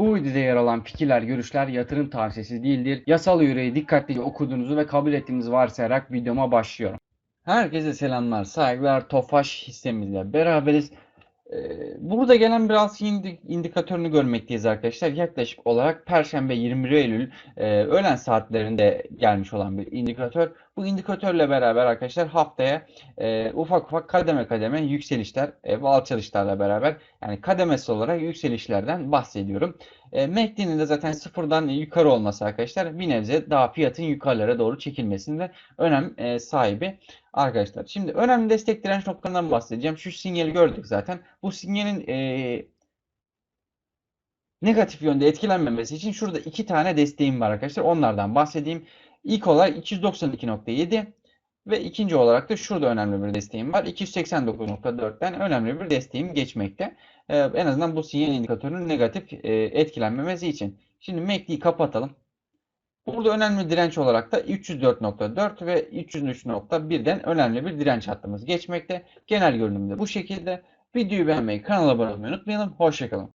Bu videoda yer alan fikirler, görüşler yatırım tavsiyesi değildir. Yasal yüreği dikkatlice okuduğunuzu ve kabul ettiğinizi varsayarak videoma başlıyorum. Herkese selamlar, saygılar. Tofaş hissemizle beraberiz. Ee, Burada gelen biraz indi- indikatörünü görmekteyiz arkadaşlar. Yaklaşık olarak Perşembe 21 Eylül e, öğlen saatlerinde gelmiş olan bir indikatör. Bu indikatörle beraber arkadaşlar haftaya e, ufak ufak kademe kademe yükselişler e, ve alçalışlarla beraber yani kademesi olarak yükselişlerden bahsediyorum. E, MACD'nin de zaten sıfırdan yukarı olması arkadaşlar bir nebze daha fiyatın yukarılara doğru çekilmesinde önem e, sahibi arkadaşlar. Şimdi önemli destek direnç noktalarından bahsedeceğim. Şu sinyali gördük zaten. Bu sinyalin e, negatif yönde etkilenmemesi için şurada iki tane desteğim var arkadaşlar. Onlardan bahsedeyim. İlk olarak 292.7 ve ikinci olarak da şurada önemli bir desteğim var. 289.4'ten önemli bir desteğim geçmekte. Ee, en azından bu sinyal indikatörünün negatif e, etkilenmemesi için. Şimdi MACD'yi kapatalım. Burada önemli direnç olarak da 304.4 ve 303.1'den önemli bir direnç hattımız geçmekte. Genel görünümde bu şekilde. Videoyu beğenmeyi, kanala abone olmayı unutmayalım. Hoşçakalın.